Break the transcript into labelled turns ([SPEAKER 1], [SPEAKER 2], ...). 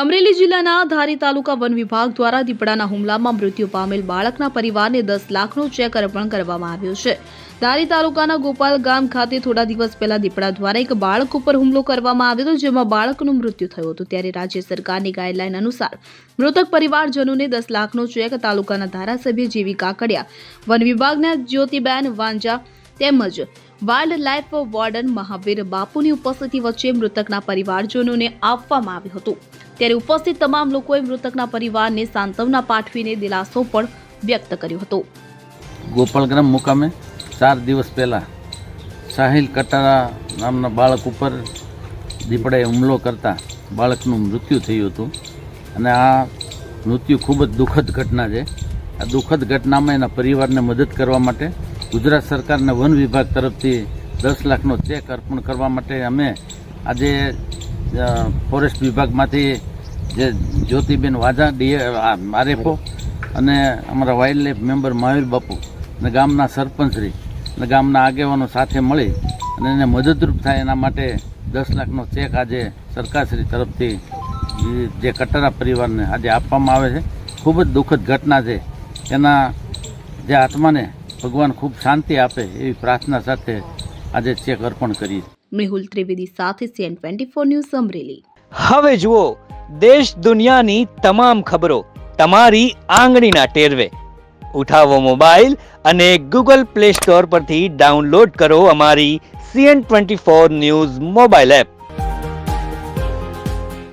[SPEAKER 1] અમરેલી જિલ્લાના ધારી તાલુકા વન વિભાગ દ્વારા દીપડાના હુમલામાં મૃત્યુ પામેલ બાળકના પરિવારને દસ લાખનો ચેક અર્પણ કરવામાં આવ્યો છે. ધારી તાલુકાના ગોપાલ ગામ ખાતે થોડા દિવસ પહેલા દીપડા દ્વારા એક બાળક ઉપર હુમલો કરવામાં આવ્યો હતો, જેમાં બાળકનું મૃત્યુ થયું હતું. ત્યારે રાજ્ય સરકારની ગાઈડલાઈન અનુસાર મૃતક પરિવારજનોને દસ લાખનો ચેક તાલુકાના ધારાસભ્ય જેવી કાકડિયા, વન વિભાગના જ્યોતિબેન વાંજા તેમજ વાઇલ્ડ લાઇફ વોર્ડન મહાવીર બાપુની ઉપસ્થિતિ વચ્ચે મૃતકના પરિવારજનોને આપવામાં આવ્યું હતું. ત્યારે ઉપસ્થિત તમામ લોકોએ મૃતકના પરિવારને સાંત્વના પાઠવીને દિલાસો પણ વ્યક્ત કર્યો હતો.
[SPEAKER 2] ગોપાલગ્રામ મુકામે ચાર દિવસ પહેલાં સાહિલ કટારા નામના બાળક ઉપર દીપડાએ હુમલો કરતા બાળકનું મૃત્યુ થયું હતું. અને આ મૃત્યુ ખૂબ જ દુઃખદ ઘટના છે. આ દુઃખદ ઘટનામાં એના પરિવારને મદદ કરવા માટે ગુજરાત સરકારના વન વિભાગ તરફથી દસ લાખનો ચેક અર્પણ કરવા માટે અમે આજે ફોરેસ્ટ વિભાગમાંથી જે જ્યોતિબેન વાજા, ડીએ આરએફઓ અને અમારા વાઇલ્ડ લાઈફ મેમ્બર મહાવીર બાપુ અને ગામના સરપંચશ્રી અને ગામના આગેવાનો સાથે મળી અને એને મદદરૂપ થાય એના માટે દસ લાખનો ચેક આજે સરકારશ્રી તરફથી જે કટારા પરિવારને આજે આપવામાં આવે છે. ખૂબ જ દુઃખદ ઘટના છે. એના જે આત્માને ભગવાન ખૂબ શાંતિ આપે એવી પ્રાર્થના સાથે આજે ચેક અર્પણ કરીએ
[SPEAKER 1] મેહુલ ત્રિવેદી સાથે CN twenty four news Amreli.
[SPEAKER 3] હવે જુઓ દેશ દુનિયાની તમામ ખબરો તમારી આંગળીના ટેરવે. ઉઠાવો મોબાઈલ અને ગૂગલ પ્લે સ્ટોર પરથી ડાઉનલોડ કરો અમારી CN twenty four news mobile app.